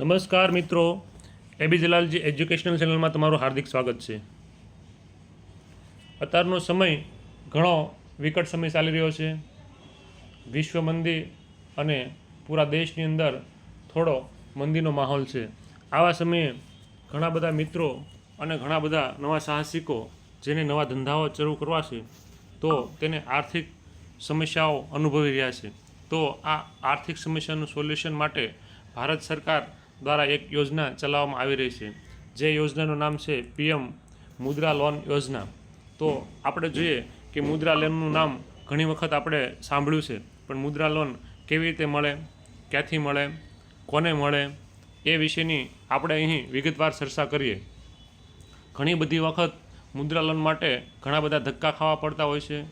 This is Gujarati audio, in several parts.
નમસ્કાર મિત્રો. એબી જલાલજી એજ્યુકેશનલ ચેનલમાં તમારું હાર્દિક સ્વાગત છે. અત્યારનો સમય ઘણો વિકટ સમય ચાલી રહ્યો છે. વિશ્વ મંદી અને પૂરા દેશની અંદર થોડો મંદીનો માહોલ છે. આવા સમયે ઘણા બધા મિત્રો અને ઘણા બધા નવા સાહસિકો જેને નવા ધંધાઓ શરૂ કરવા છે, તો તેને આર્થિક સમસ્યાઓ અનુભવી રહ્યા છે. તો આ આર્થિક સમસ્યાનું સોલ્યુશન માટે ભારત સરકાર દ્વારા એક યોજના ચલાવવામાં આવી રહી છે. જે યોજનાનું નામ છે પીએમ મુદ્રા લોન યોજના. તો આપણે જોઈએ કે મુદ્રા લોનનું નામ ઘણી વખત આપણે સાંભળ્યું છે, પણ મુદ્રા લોન કેવી રીતે મળે, ક્યાંથી મળે, કોને મળે, એ વિશેની આપણે અહીં વિગતવાર ચર્ચા કરીએ. ઘણી બધી વખત મુદ્રા લોન માટે ઘણા બધા ધક્કા ખાવા પડતા હોય છે,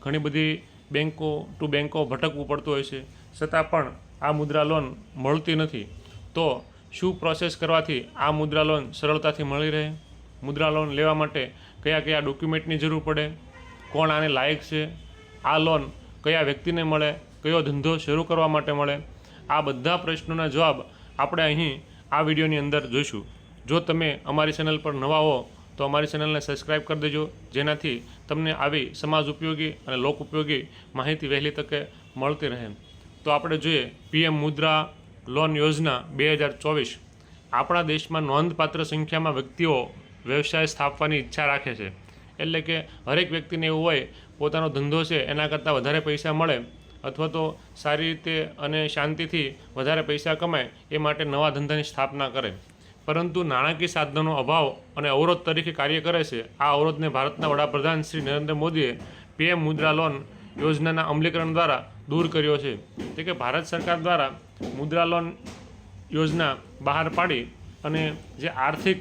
ઘણી બધી બેન્કો ટુ બેન્કો ભટકવું પડતું હોય છે, છતાં પણ આ મુદ્રા લોન મળતી નથી. તો શું પ્રોસેસ કરવાથી આ મુદ્રા લોન સરળતાથી મળી રહે? મુદ્રા લોન લેવા માટે કયા કયા ડોક્યુમેન્ટની જરૂર પડે? કોણ આને લાયક છે? આ લોન કયા વ્યક્તિને મળે? કયો ધંધો શરૂ કરવા માટે મળે? આ બધા પ્રશ્નોના જવાબ આપણે અહીં આ વિડીયોની અંદર જોઈશું. જો તમે અમારી ચેનલ પર નવા હો, તો અમારી ચેનલને સબસ્ક્રાઇબ કરી દેજો, જેનાથી તમને આવી સમાજ ઉપયોગી અને લોક ઉપયોગી માહિતી વહેલી તકે મળતી રહે. તો આપણે જોઈએ પીએમ મુદ્રા લોન યોજના બે હજાર ચોવીસ આપણા દેશમાં નોંધપાત્ર સંખ્યામાં વ્યક્તિઓ વ્યવસાય સ્થાપવાની ઈચ્છા રાખે છે. એટલે કે હરેક વ્યક્તિને એવું હોય, પોતાનો ધંધો છે, એના કરતાં વધારે પૈસા મળે અથવા તો સારી રીતે અને શાંતિથી વધારે પૈસા કમાય, એ માટે નવા ધંધાની સ્થાપના કરે. પરંતુ નાણાકીય સાધનોનો અભાવ અને અવરોધ તરીકે કાર્ય કરે છે. આ અવરોધને ભારતના વડાપ્રધાન શ્રી નરેન્દ્ર મોદીએ પીએમ મુદ્રા લોન યોજનાના અમલીકરણ દ્વારા દૂર કર્યો છે. તે કે ભારત સરકાર દ્વારા મુદ્રા લોન યોજના બહાર પાડી અને જે આર્થિક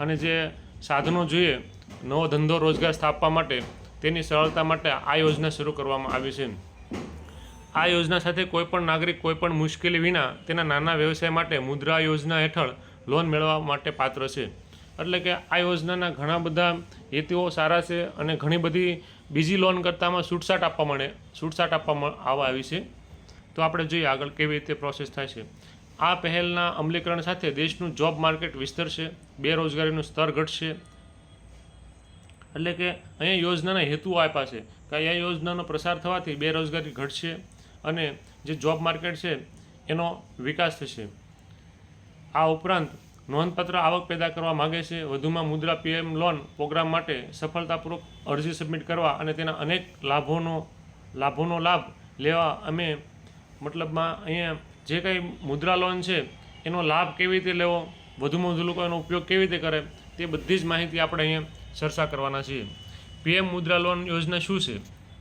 અને જે સાધનો જોઈએ, નવો ધંધો રોજગાર સ્થાપવા માટે તેની સરળતા માટે આ યોજના શરૂ કરવામાં આવી છે. આ યોજના સાથે કોઈપણ નાગરિક કોઈપણ મુશ્કેલી વિના તેના નાના વ્યવસાય માટે મુદ્રા યોજના હેઠળ લોન મેળવવા માટે પાત્ર છે. એટલે કે આ યોજનાના ઘણા બધા હેતુઓ સારા છે અને ઘણી બધી બીજી લોન કરતાંમાં છૂટછાટ આપવા મળે. છૂટછાટ આપવામાં આવવા આવી છે. તો આપણે જોઈએ આગળ કેવી રીતે પ્રોસેસ થાય છે. આ પહેલના અમલીકરણ સાથે દેશનું જોબ માર્કેટ વિસ્તરશે બેરોજગારીનું સ્તર ઘટશે. એટલે કે અહીંયા યોજનાના હેતુઓ આપ્યા છે કે અહીંયા યોજનાનો પ્રસાર થવાથી બેરોજગારી ઘટશે અને જે જોબ માર્કેટ છે એનો વિકાસ થશે. આ ઉપરાંત નોંધપાત્ર આવક પેદા કરવા માગે છે. વધુમાં મુદ્રા પીએમ લોન પ્રોગ્રામ માટે સફળતાપૂર્વક અરજી સબમિટ કરવા અને તેના અનેક લાભોનો લાભોનો લાભ લેવા અમે મતલબમાં અહીંયા જે કંઈ મુદ્રા લોન છે, એનો લાભ કેવી રીતે લેવો, વધુમાં વધુ લોકો એનો ઉપયોગ કેવી રીતે કરે, તે બધી જ માહિતી આપણે અહીંયા ચર્ચા કરવાના છીએ. પીએમ મુદ્રા લોન યોજના શું છે?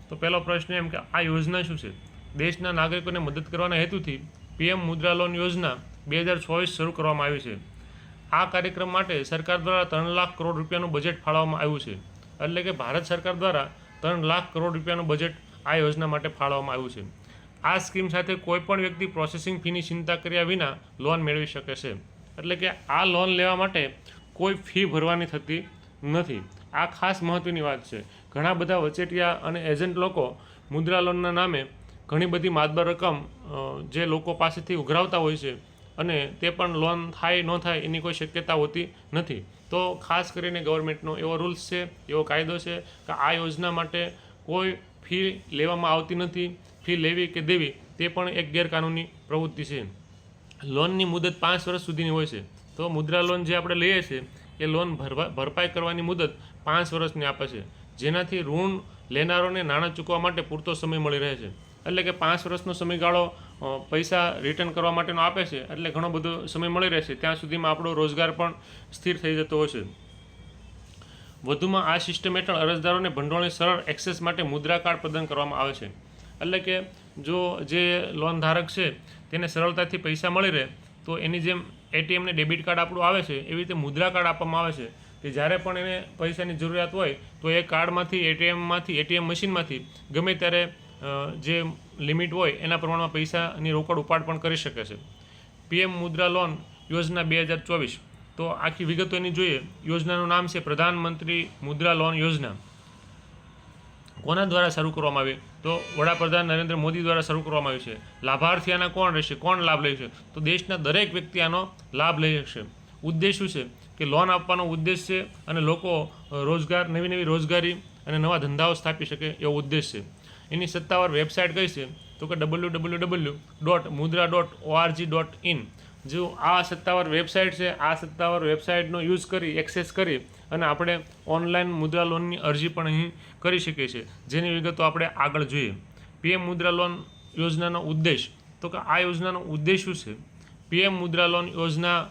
તો પહેલો પ્રશ્ન એમ કે આ યોજના શું છે? દેશના નાગરિકોને મદદ કરવાના હેતુથી પીએમ મુદ્રા લોન યોજના બે હજાર ચોવીસ શરૂ કરવામાં આવી છે. આ કાર્યક્રમ માટે સરકાર દ્વારા ત્રણ લાખ કરોડ રૂપિયાનું બજેટ ફાળવવામાં આવ્યું છે. એટલે કે ભારત સરકાર દ્વારા ત્રણ લાખ કરોડ રૂપિયાનું બજેટ આ યોજના માટે ફાળવવામાં આવ્યું છે. આ સ્કીમ સાથે કોઈપણ વ્યક્તિ પ્રોસેસિંગ ફીની ચિંતા કર્યા વિના લોન મેળવી શકે છે. એટલે કે આ લોન લેવા માટે કોઈ ફી ભરવાની થતી નથી. આ ખાસ મહત્ત્વની વાત છે. ઘણા બધા વચેટિયા અને એજન્ટ લોકો મુદ્રા લોનના નામે ઘણી બધી માતબર રકમ જે લોકો પાસેથી ઉઘરાવતા હોય છે અને તે પણ લોન થાય, ન થાય એની કોઈ શક્યતા હોતી નથી. તો ખાસ કરીને ગવર્મેન્ટનો એવો રૂલ્સ છે, એવો કાયદો છે કે આ યોજના માટે કોઈ ફી લેવામાં આવતી નથી ફી લેવી કે દેવી તે પણ એક ગેરકાનૂની પ્રવૃત્તિ છે. લોનની મુદત પાંચ વર્ષ સુધીની હોય છે. તો મુદ્રા લોન જે આપણે લઈએ છીએ, એ લોન ભરવા, ભરપાઈ કરવાની મુદત પાંચ વર્ષની આપે છે. જેનાથી ઋણ લેનારોને નાણાં ચૂકવા માટે પૂરતો સમય મળી રહે છે. એટલે કે પાંચ વર્ષનો સમયગાળો પૈસા રિટર્ન કરવા માટેનો આપે છે, એટલે ઘણો બધો સમય મળી રહેશે. ત્યાં સુધીમાં આપણો રોજગાર પણ સ્થિર થઈ જતો હશે વધુમાં આ સિસ્ટમ હેઠળ અરજદારોને ભંડોળની સરળ એક્સેસ માટે મુદ્રા કાર્ડ પ્રદાન કરવામાં આવે છે. એટલે કે જો જે લોન ધારક છે, તેને સરળતાથી પૈસા મળી રહે, તો એની જેમ એટીએમ ને ડેબિટ કાર્ડ આપણું આવે છે, એવી રીતે મુદ્રા કાર્ડ આપવામાં આવે છે. કે જ્યારે પણ એને પૈસાની જરૂરિયાત હોય, તો એ કાર્ડમાંથી એટીએમમાંથી એટીએમ મશીનમાંથી ગમે ત્યારે જે લિમિટ હોય, એના પ્રમાણમાં પૈસાની રોકડ ઉપાડ પણ કરી શકે છે. પીએમ મુદ્રા લોન યોજના બે હજાર ચોવીસ. તો આખી વિગતો એની જોઈએ. યોજનાનું નામ છે પ્રધાનમંત્રી મુદ્રા લોન યોજના. કોના દ્વારા શરૂ કરવામાં આવી? તો વડાપ્રધાન નરેન્દ્ર મોદી દ્વારા શરૂ કરવામાં આવ્યું છે. લાભાર્થી આના કોણ રહેશે? કોણ લાભ લઈ છે? તો દેશના દરેક વ્યક્તિ આનો લાભ લઈ શકશે ઉદ્દેશ શું છે? કે લોન આપવાનો ઉદ્દેશ છે અને લોકો રોજગાર, નવી નવી રોજગારી અને નવા ધંધાઓ સ્થાપી શકે એવો ઉદ્દેશ છે. એની સત્તાવાર વેબસાઇટ કઈ છે? તો કે W W W dot Mudra dot ORG dot IN. જો આ સત્તાવાર વેબસાઇટ છે, આ સત્તાવાર વેબસાઇટનો યુઝ કરી, એક્સેસ કરી અને આપણે ઓનલાઈન મુદ્રા લોનની અરજી પણ અહીં કરી શકીએ છીએ. જેની વિગતો આપણે આગળ જોઈએ. પીએમ મુદ્રા લોન યોજનાનો ઉદ્દેશ. તો કે આ યોજનાનો ઉદ્દેશ શું છે? પીએમ મુદ્રા લોન યોજના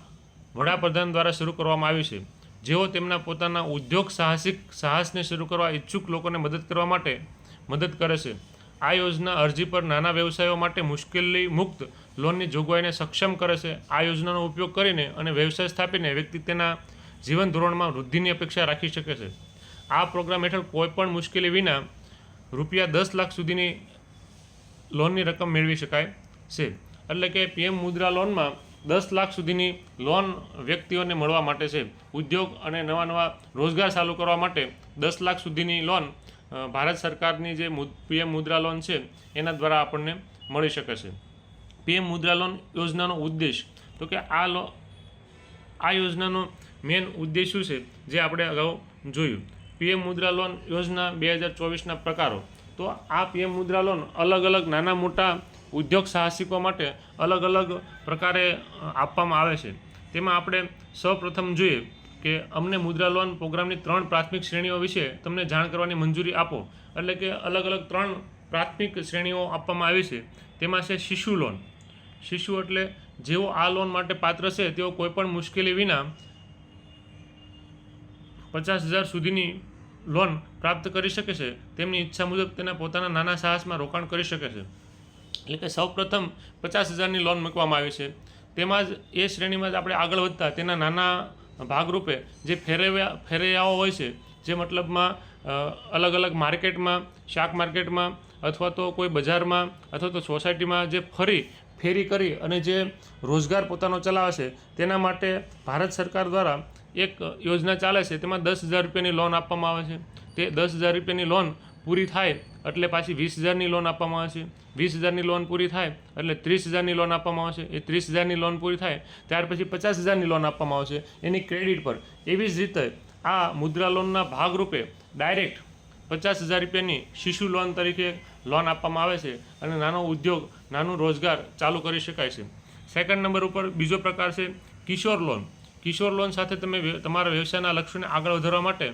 વડાપ્રધાન દ્વારા શરૂ કરવામાં આવી છે. જેઓ તેમના પોતાના ઉદ્યોગ સાહસિક સાહસને શરૂ કરવા ઈચ્છુક લોકોને મદદ કરવા માટે મદદ કરે છે. આ યોજના અરજી પર નાના વ્યવસાયો માટે મુશ્કેલી મુક્ત લોનની જોગવાઈને સક્ષમ કરે છે. આ યોજનાનો ઉપયોગ કરીને અને વ્યવસાય સ્થાપીને વ્યક્તિ તેના જીવન ધોરણમાં વૃદ્ધિની અપેક્ષા રાખી શકે છે. આ પ્રોગ્રામ હેઠળ કોઈપણ મુશ્કેલી વિના રૂપિયા દસ લાખ સુધીની લોનની રકમ મેળવી શકાય છે. એટલે કે પીએમ મુદ્રા લોનમાં દસ લાખ સુધીની લોન વ્યક્તિઓને મળવા માટે છે. ઉદ્યોગ અને નવા નવા રોજગાર ચાલુ કરવા માટે દસ લાખ સુધીની લોન ભારત સરકારની જે પીએમ મુદ્રા લોન છે, એના દ્વારા આપણને મળી શકે છે. પીએમ મુદ્રા લોન યોજનાનો ઉદ્દેશ, તો કે આ લો, આ યોજનાનો મેન ઉદ્દેશ શું છે, જે આપણે અગાઉ જોયું. પીએમ મુદ્રા લોન યોજના બે હજાર ચોવીસના પ્રકારો. તો આ પીએમ મુદ્રા લોન અલગ અલગ નાના મોટા ઉદ્યોગ સાહસિકો માટે અલગ અલગ પ્રકારે આપવામાં આવે છે. તેમાં આપણે સૌપ્રથમ જોઈએ કે અમને મુદ્રા લોન પ્રોગ્રામની ત્રણ પ્રાથમિક શ્રેણીઓ વિશે તમને જાણ કરવાની મંજૂરી આપો. એટલે કે અલગ અલગ ત્રણ પ્રાથમિક શ્રેણીઓ આપવામાં આવી છે. તેમાં છે શિશુ લોન. શિશુ એટલે જેઓ આ લોન માટે પાત્ર છે, તેઓ કોઈપણ મુશ્કેલી વિના પચાસ હજાર સુધીની લોન પ્રાપ્ત કરી શકે છે. તેમની ઈચ્છા મુજબ તેના પોતાના નાના સાહસમાં રોકાણ કરી શકે છે. એટલે કે સૌપ્રથમ પચાસ હજારની લોન મૂકવામાં આવી છે. તેમાં જ એ શ્રેણીમાં જ આપણે આગળ વધતા તેના નાના ભાગરૂપે જે ફેરવ્યા, ફેરૈયાઓ હોય છે, જે મતલબમાં અલગ અલગ માર્કેટમાં, શાક માર્કેટમાં અથવા તો કોઈ બજારમાં અથવા તો સોસાયટીમાં જે ફરી, ફેરી કરી અને જે રોજગાર પોતાનો ચલાવે છે તેના માટે ભારત સરકાર દ્વારા એક યોજના ચાલે છે. તેમાં દસ હજાર રૂપિયાની લોન આપવામાં આવે છે. તે દસ હજાર રૂપિયાની લોન પૂરી થાય એટલે પાછી વીસ હજારની લોન આપવામાં આવે છે. વીસ હજારની લોન પૂરી થાય એટલે ત્રીસ હજારની લોન આપવામાં આવશે એ ત્રીસ હજારની લોન પૂરી થાય ત્યાર પછી પચાસ હજારની લોન આપવામાં આવશે એની ક્રેડિટ પર એવી જ રીતે આ મુદ્રા લોનના ભાગરૂપે ડાયરેક્ટ પચાસ હજાર રૂપિયાની શિશુ લોન તરીકે લોન આપવામાં આવે છે અને નાનો ઉદ્યોગ, નાનું રોજગાર ચાલુ કરી શકાય છે. સેકન્ડ નંબર ઉપર બીજો પ્રકાર છે કિશોર લોન કિશોર લોન સાથે તમે તમારા વ્યવસાયના લક્ષ્યને આગળ વધારવા માટે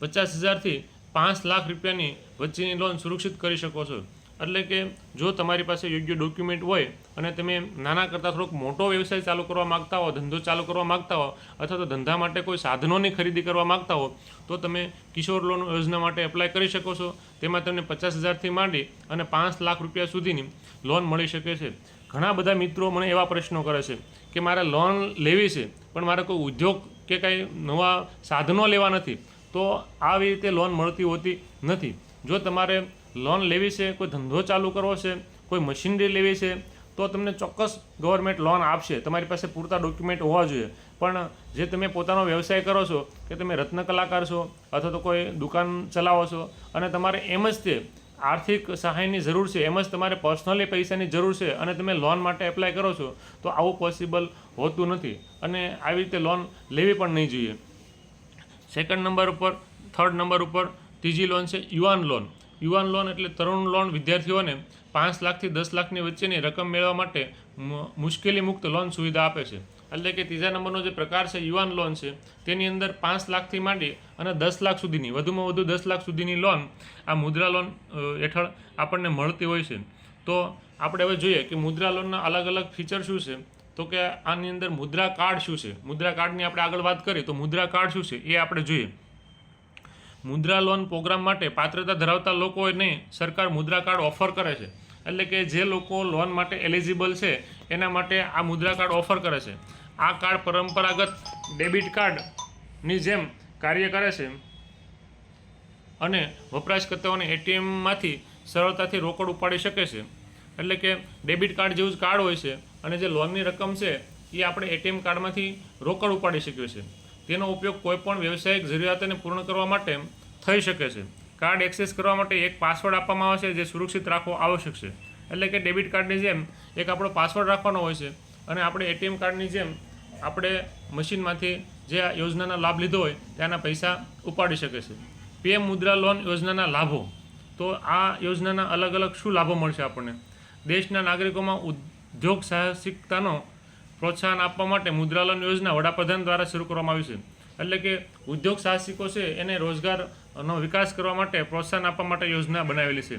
પચાસ હજારથી પાંચ લાખ રૂપિયાની વચ્ચેની લોન સુરક્ષિત કરી શકો છો. એટલે કે જો તમારી પાસે યોગ્ય ડોક્યુમેન્ટ હોય અને તમે નાના કરતાં થોડોક મોટો વ્યવસાય ચાલુ કરવા માગતા હો, ધંધો ચાલુ કરવા માગતા હો, અથવા તો ધંધા માટે કોઈ સાધનોની ખરીદી કરવા માગતા હો, તો તમે કિશોર લોન યોજના માટે એપ્લાય કરી શકો છો. તેમાં તમને પચાસ હજારથી માંડી અને પાંચ લાખ રૂપિયા સુધીની લોન મળી શકે છે. ઘણા બધા મિત્રો મને એવા પ્રશ્નો કરે છે કે મારે લોન લેવી છે, પણ મારે કોઈ ઉદ્યોગ કે કાંઈ નવા સાધનો લેવા નથી. તો આવી રીતે લોન મળતી હોતી નથી. જો તમારે લોન લેવી છે, કોઈ ધંધો ચાલુ કરવો છે, કોઈ મશીનરી લેવી છે, તો તમને ચોક્કસ ગવર્મેન્ટ લોન આપશે. તમારી પાસે પૂરતા ડોક્યુમેન્ટ હોવા જોઈએ. પણ જે તમે પોતાનો વ્યવસાય કરો છો, કે તમે રત્ન કલાકાર છો, અથવા તો કોઈ દુકાન ચલાવો છો, અને તમારે એમ જ તે આર્થિક સહાયની જરૂર છે, એમ જ તમારે પર્સનલી પૈસાની જરૂર છે, અને તમે લોન માટે એપ્લાય કરો છો, તો આવું પોસિબલ હોતું નથી. અને આવી રીતે લોન લેવી પણ નહીં જોઈએ. સેકન્ડ નંબર ઉપર થર્ડ નંબર ઉપર, ત્રીજી લોન છે, યુવાન લોન યુવાન લોન એટલે તરુણ લોન વિદ્યાર્થીઓને પાંચ લાખથી દસ લાખની વચ્ચેની રકમ મેળવવા માટે મુશ્કેલી મુક્ત લોન સુવિધા આપે છે. એટલે કે ત્રીજા નંબરનો જે પ્રકાર છે, યુવાન લોન છે, તેની અંદર પાંચ લાખથી માંડી અને દસ લાખ સુધીની, વધુમાં વધુ દસ લાખ સુધીની લોન આ મુદ્રા લોન હેઠળ આપણને મળતી હોય છે. તો આપણે હવે જોઈએ કે મુદ્રા લોનના અલગ અલગ ફીચર શું છે? તો કે આની અંદર મુદ્રા કાર્ડ શું છે? મુદ્રા કાર્ડની આપણે આગળ વાત કરીએ તો મુદ્રા કાર્ડ શું છે? એ આપણે જોઈએ. મુદ્રા લોન પ્રોગ્રામ માટે પાત્રતા ધરાવતા લોકોને સરકાર મુદ્રા કાર્ડ ઓફર કરે છે. એટલે કે જે લોકો લોન માટે એલિજિબલ છે, એના માટે આ મુદ્રા કાર્ડ ઓફર કરે છે. આ કાર્ડ પરંપરાગત ડેબિટ કાર્ડની જેમ કાર્ય કરે છે અને વપરાશકર્તાઓને એટીએમમાંથી સરળતાથી રોકડ ઉપાડી શકે છે. એટલે કે ડેબિટ કાર્ડ જેવું જ કાર્ડ હોય છે. અને જે લોનની રકમ છે, એ આપણે એટીએમ કાર્ડમાંથી રોકડ ઉપાડી શકીએ છીએ. તેનો ઉપયોગ કોઈપણ વ્યવસાયિક જરૂરિયાતોને પૂર્ણ કરવા માટે થઈ શકે છે. કાર્ડ એક્સેસ કરવા માટે એક પાસવર્ડ આપવામાં આવે છે, જે સુરક્ષિત રાખવો આવશ્યક છે. એટલે કે ડેબિટ કાર્ડની જેમ એક આપણો પાસવર્ડ રાખવાનો હોય છે, અને આપણે એટીએમ કાર્ડની જેમ આપણે મશીનમાંથી જે આ યોજનાના લાભ લીધો હોય, ત્યાંના પૈસા ઉપાડી શકે છે પીએમ મુદ્રા લોન યોજનાના લાભો. તો આ યોજનાના અલગ અલગ શું લાભો મળશે આપણને? દેશના નાગરિકોમાં ઉદ્યોગ સાહસિકતાનો પ્રોત્સાહન આપવા માટે મુદ્રા લોન યોજના વડાપ્રધાન દ્વારા શરૂ કરવામાં આવી છે. એટલે કે ઉદ્યોગ સાહસિકો છે, એને રોજગારનો વિકાસ કરવા માટે પ્રોત્સાહન આપવા માટે યોજના બનાવેલી છે.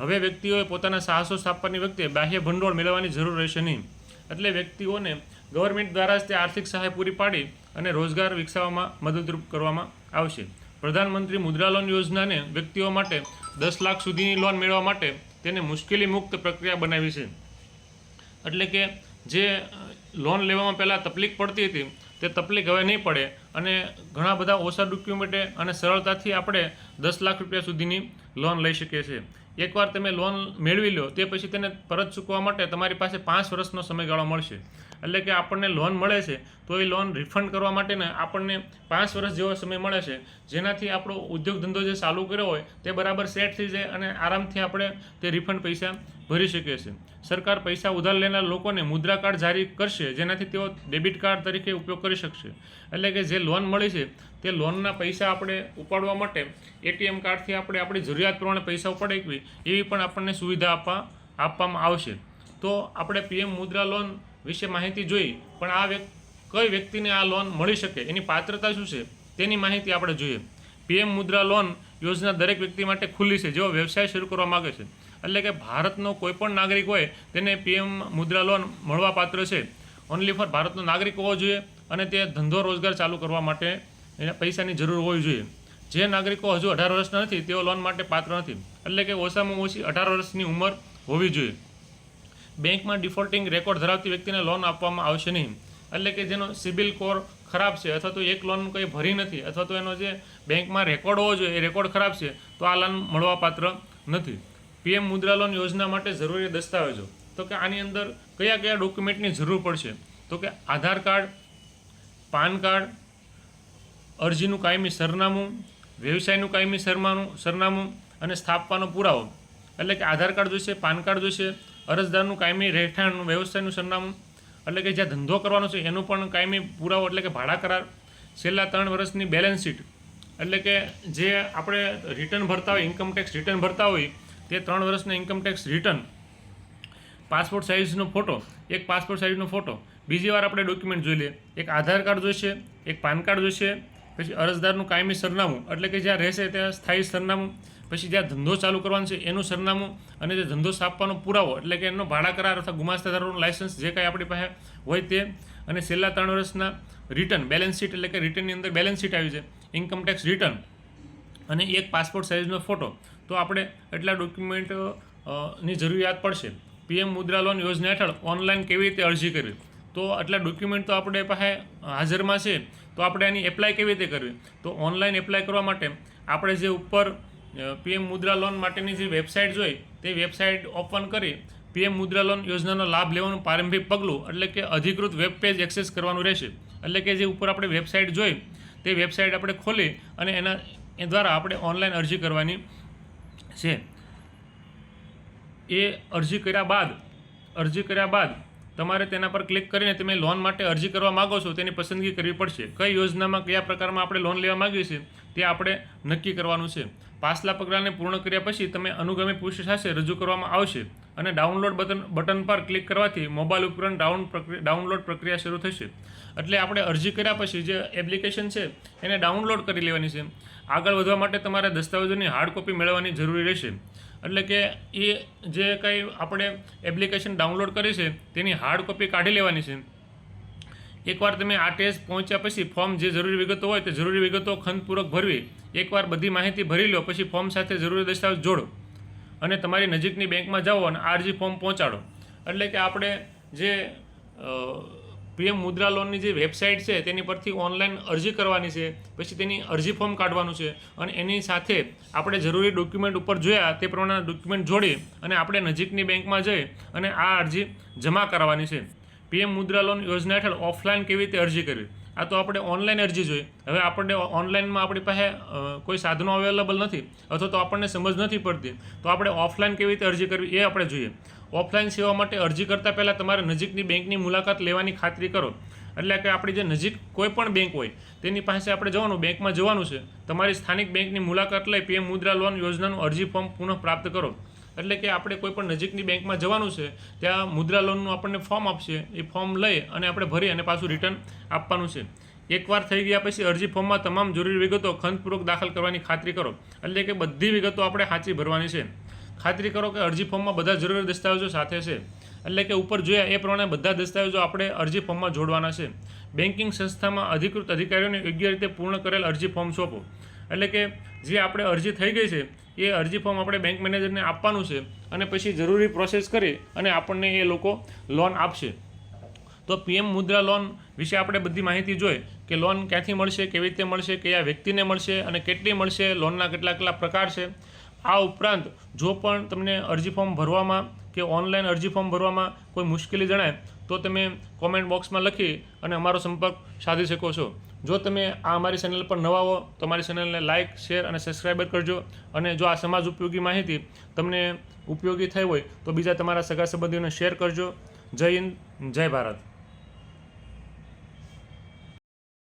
હવે વ્યક્તિઓએ પોતાના સાહસો સ્થાપવાની વખતે બાહ્ય ભંડોળ મેળવવાની જરૂર રહેશે નહીં. એટલે વ્યક્તિઓને ગવર્મેન્ટ દ્વારા જ તે આર્થિક સહાય પૂરી પાડી અને રોજગાર વિકસાવવામાં મદદરૂપ કરવામાં આવશે. પ્રધાનમંત્રી મુદ્રા લોન યોજનાને વ્યક્તિઓ માટે દસ લાખ સુધીની લોન મેળવવા માટે તેને મુશ્કેલી મુક્ત પ્રક્રિયા બનાવી છે. એટલે કે જે લોન લેવામાં પહેલાં તકલીફ પડતી હતી, તે તકલીફ હવે નહીં પડે. અને ઘણા બધા ઓછા ડોક્યુમેન્ટે અને સરળતાથી આપણે દસ લાખ રૂપિયા સુધીની લોન લઈ શકીએ છીએ. એકવાર તમે લોન મેળવી લો, તે પછી તેને પરત ચૂકવા માટે તમારી પાસે પાંચ વર્ષનો સમયગાળો મળશે. એટલે કે આપણને લોન મળે છે, તો એ લોન રિફંડ કરવા માટે ને આપણને પાંચ વર્ષ જેવો સમય મળે છે. જેનાથી આપણો ઉદ્યોગ ધંધો જે ચાલુ કર્યો હોય, તે બરાબર સેટ થઈ જાય અને આરામથી આપણે તે રિફંડ પૈસા ભરી શકીએ છીએ. સરકાર પૈસા ઉધાર લેનાર લોકોને મુદ્રા કાર્ડ જારી કરશે, જેનાથી તેઓ ડેબિટ કાર્ડ તરીકે ઉપયોગ કરી શકશે. એટલે કે જે લોન મળી છે, તે લોનના પૈસા આપણે ઉપાડવા માટે એટીએમ કાર્ડથી આપણે આપણી જરૂરિયાત પ્રમાણે પૈસા ઉપાડી એવી પણ આપણને સુવિધા આપવા, આપવામાં આવશે. તો આપણે પીએમ મુદ્રા લોન વિશે માહિતી જોઈ, પણ આ કઈ વ્યક્તિને આ લોન મળી શકે, એની પાત્રતા શું છે, તેની માહિતી આપણે જોઈએ. પીએમ મુદ્રા લોન યોજના દરેક વ્યક્તિ માટે ખુલ્લી છે, જેઓ વ્યવસાય શરૂ કરવા માગે છે. એટલે કે ભારતનો કોઈ પણ નાગરિક હોય, તેને પીએમ મુદ્રા લોન મળવા પાત્ર છે. ઓનલી ફોર ભારતનો નાગરિક હોવો જોઈએ, અને તે ધંધો રોજગાર ચાલુ કરવા માટે એને પૈસાની જરૂર હોવી જોઈએ. જે નાગરિકો હજુ અઢાર વર્ષના નથી, તેઓ લોન માટે પાત્ર નથી. એટલે કે ઓછામાં ઓછી અઢાર વર્ષની ઉંમર હોવી જોઈએ. બેંકમાં ડિફોલ્ટિંગ રેકોર્ડ ધરાવતી વ્યક્તિને લોન આપવામાં આવશે નહીં. એટલે કે જેનો સિબિલ કોર ખરાબ છે અથવા તો એક લોન કંઈ ભરી નથી અથવા તો એનો જે બેંકમાં રેકોર્ડ હોવો જોઈએ, એ રેકોર્ડ ખરાબ છે, તો આ લોન મળવાપાત્ર નથી. પીએમ મુદ્રા લોન યોજના માટે જરૂરી દસ્તાવેજો. તો કે આની અંદર કયા કયા ડોક્યુમેન્ટની જરૂર પડશે? તો કે આધાર કાર્ડ, પાન કાર્ડ, અરજીનું કાયમી સરનામું, વ્યવસાયનું કાયમી સરનામું સરનામું અને સ્થાપવાનો પુરાવો. એટલે કે આધાર કાર્ડ જોઈશે, પાન કાર્ડ જોઈશે અરજદારનું કાયમી રહેઠાણનું, વ્યવસાયનું સરનામું, એટલે કે જ્યાં ધંધો કરવાનો છે, એનું પણ કાયમી પુરાવો, એટલે કે ભાડા કરાર. છેલ્લા ત્રણ વર્ષની બેલેન્સ શીટ એટલે કે જે આપણે રિટર્ન ભરતા હોય ઇન્કમ ટેક્સ રિટર્ન ભરતા હોય, તે ત્રણ વર્ષના ઇન્કમ ટેક્સ રિટર્ન પાસપોર્ટ સાઇઝનો ફોટો એક પાસપોર્ટ સાઇઝનો ફોટો બીજી વાર આપણે ડોક્યુમેન્ટ જોઈ લઈએ. એક આધાર કાર્ડ જોઈશે, એક પાન કાર્ડ જોઈશે, પછી અરજદારનું કાયમી સરનામું, એટલે કે જ્યાં રહેશે ત્યાં સ્થાયી સરનામું. પછી જ્યાં ધંધો ચાલુ કરવાનો છે, એનું સરનામું અને જે ધંધો સ્થાપવાનો પુરાવો, એટલે કે એનો ભાડા કરાર અથવા ગુમાસ્તાધારોનું લાયસન્સ જે કાંઈ આપણી પાસે હોય તે, અને છેલ્લા ત્રણ વર્ષના રિટર્ન બેલેન્સ શીટ એટલે કે રિટર્નની અંદર બેલેન્સ શીટ આવી છે ઇન્કમ ટેક્સ રિટર્ન અને એક પાસપોર્ટ સાઇઝનો ફોટો તો આપણે એટલા ડોક્યુમેન્ટની જરૂરિયાત પડશે. પીએમ મુદ્રા લોન યોજના હેઠળ ઓનલાઈન કેવી રીતે અરજી કરવી? તો આટલા ડોક્યુમેન્ટ તો આપણે પાસે હાજરમાં છે, તો આપણે એની એપ્લાય કેવી રીતે કરવી? તો ઓનલાઈન એપ્લાય કરવા માટે આપણે જે ઉપર પીએમ મુદ્રા લોન માટેની જે વેબસાઇટ જોઈ, તે વેબસાઇટ ઓપન કરી પીએમ મુદ્રા લોન યોજનાનો લાભ લેવાનું પ્રારંભિક પગલું એટલે કે અધિકૃત વેબ પેજ એક્સેસ કરવાનું રહેશે. એટલે કે જે ઉપર આપણે વેબસાઇટ જોઈ, તે વેબસાઇટ આપણે ખોલી અને એના, એ દ્વારા આપણે ઓનલાઈન અરજી કરવાની છે. એ અરજી કર્યા બાદ, અરજી કર્યા બાદ તમારે તેના પર ક્લિક કરીને તમે લોન માટે અરજી કરવા માગો છો, તેની પસંદગી કરવી પડશે. કઈ યોજનામાં કયા પ્રકારમાં આપણે લોન લેવા માગીએ છીએ, તે આપણે નક્કી કરવાનું છે. પાછલા પગલાંને પૂર્ણ કર્યા પછી તમે અનુગામી પુષ્ટિ સાથે રજૂ કરવામાં આવશે અને ડાઉનલોડ બટન બટન પર ક્લિક કરવાથી મોબાઈલ ઉપકરણ ડાઉન ડાઉનલોડ પ્રક્રિયા શરૂ થશે. એટલે આપણે અરજી કર્યા પછી જે એપ્લિકેશન છે, એને ડાઉનલોડ કરી લેવાની છે. આગળ વધવા માટે તમારે દસ્તાવેજોની હાર્ડ કોપી મેળવવાની જરૂરી રહેશે. એટલે કે એ જે કંઈ આપણે એપ્લિકેશન ડાઉનલોડ કરી છે, તેની હાર્ડ કોપી કાઢી લેવાની છે. એકવાર તમે આ ટેસ્ટ પહોંચ્યા પછી ફોર્મ જે જરૂરી વિગતો હોય તે જરૂરી વિગતો ખંતપૂર્વક ભરવી. એકવાર બધી માહિતી ભરી લો, પછી ફોર્મ સાથે જરૂરી દસ્તાવેજ જોડો. અને તમારી નજીકની બેંકમાં જાઓ અને આરજી ફોર્મ પહોંચાડો. એટલે કે આપણે જે પીએમ મુદ્રા લોનની જે વેબસાઇટ છે, તેની પરથી ઓનલાઈન અરજી કરવાની છે, પછી તેની અરજી ફોર્મ કાઢવાનું છે અને એની સાથે આપણે જરૂરી ડોક્યુમેન્ટ ઉપર જોયા, તે પ્રમાણેના ડોક્યુમેન્ટ જોડી અને આપણે નજીકની બેંકમાં જઈ અને આ અરજી જમા કરાવવાની છે. પીએમ મુદ્રા લોન યોજના હેઠળ ઓફલાઈન કેવી રીતે અરજી કરવી? આ તો આપણે ઓનલાઈન અરજી જોઈએ. હવે આપણને ઓનલાઈનમાં આપણી પાસે કોઈ સાધનો અવેલેબલ નથી, અથવા તો આપણને સમજ નથી પડતી, તો આપણે ઓફલાઈન કેવી રીતે અરજી કરવી એ આપણે જોઈએ. ઓફલાઈન સેવા માટે અરજી કરતાં પહેલાં તમારે નજીકની બેંકની મુલાકાત લેવાની ખાતરી કરો. એટલે કે આપણી જે નજીક કોઈ પણ બેંક હોય, તેની પાસે આપણે જવાનું, બેંકમાં જવાનું છે, તમારી સ્થાનિક બેંકની મુલાકાત લઈ પીએમ મુદ્રા લોન યોજનાનું અરજી ફોર્મ પુનઃ પ્રાપ્ત કરો. એટલે કે આપણે કોઈ પણ નજીકની બેંકમાં જવાનું છે, ત્યાં મુદ્રા લોનનું આપણને ફોર્મ આપશે. એ ફોર્મ લઈ અને આપણે ભરી અને પાછું રિટર્ન આપવાનું છે. એકવાર થઈ ગયા પછી અરજી ફોર્મમાં તમામ જરૂરી વિગતો ખંતપૂર્વક દાખલ કરવાની ખાતરી કરો. એટલે કે બધી વિગતો આપણે સાચી ભરવાની છે. ખાતરી કરો કે અરજી ફોર્મમાં બધા જરૂરી દસ્તાવેજો સાથે છે. એટલે કે ઉપર જોયા એ પ્રમાણે બધા દસ્તાવેજો આપણે અરજી ફોર્મમાં જોડવાના છે. બેન્કિંગ સંસ્થામાં અધિકૃત અધિકારીઓને યોગ્ય રીતે પૂર્ણ કરેલ અરજી ફોર્મ સોંપો. એટલે કે જે આપણે અરજી થઈ ગઈ છે એ અરજી ફોર્મ આપણે બેંક મેનેજરને આપવાનું છે અને પછી જરૂરી પ્રોસેસ કરી અને આપણને એ લોકો લોન આપશે. તો પીએમ મુદ્રા લોન વિશે આપણે બધી માહિતી જોઈ કે લોન ક્યાંથી મળશે, કેવી રીતે મળશે, કયા વ્યક્તિને મળશે અને કેટલી મળશે લોનના કેટલા કેટલા પ્રકાર છે. આ ઉપરાંત જો પણ તમને અરજી ફોર્મ ભરવામાં કે ઓનલાઈન અરજી ફોર્મ ભરવામાં કોઈ મુશ્કેલી જણાય, તો તમે કોમેન્ટ બોક્સમાં લખી અને અમારો સંપર્ક સાધી શકો છો. જો તમે આ અમારી ચેનલ પર નવા હો, તો અમારી ચેનલને લાઇક શેર અને સબસ્ક્રાઈબર કરજો. અને જો આ સમાજ ઉપયોગી માહિતી તમને ઉપયોગી થઈ હોય, તો બીજા તમારા સગા સંબંધીઓને શેર કરજો. જય હિન્દ, જય ભારત.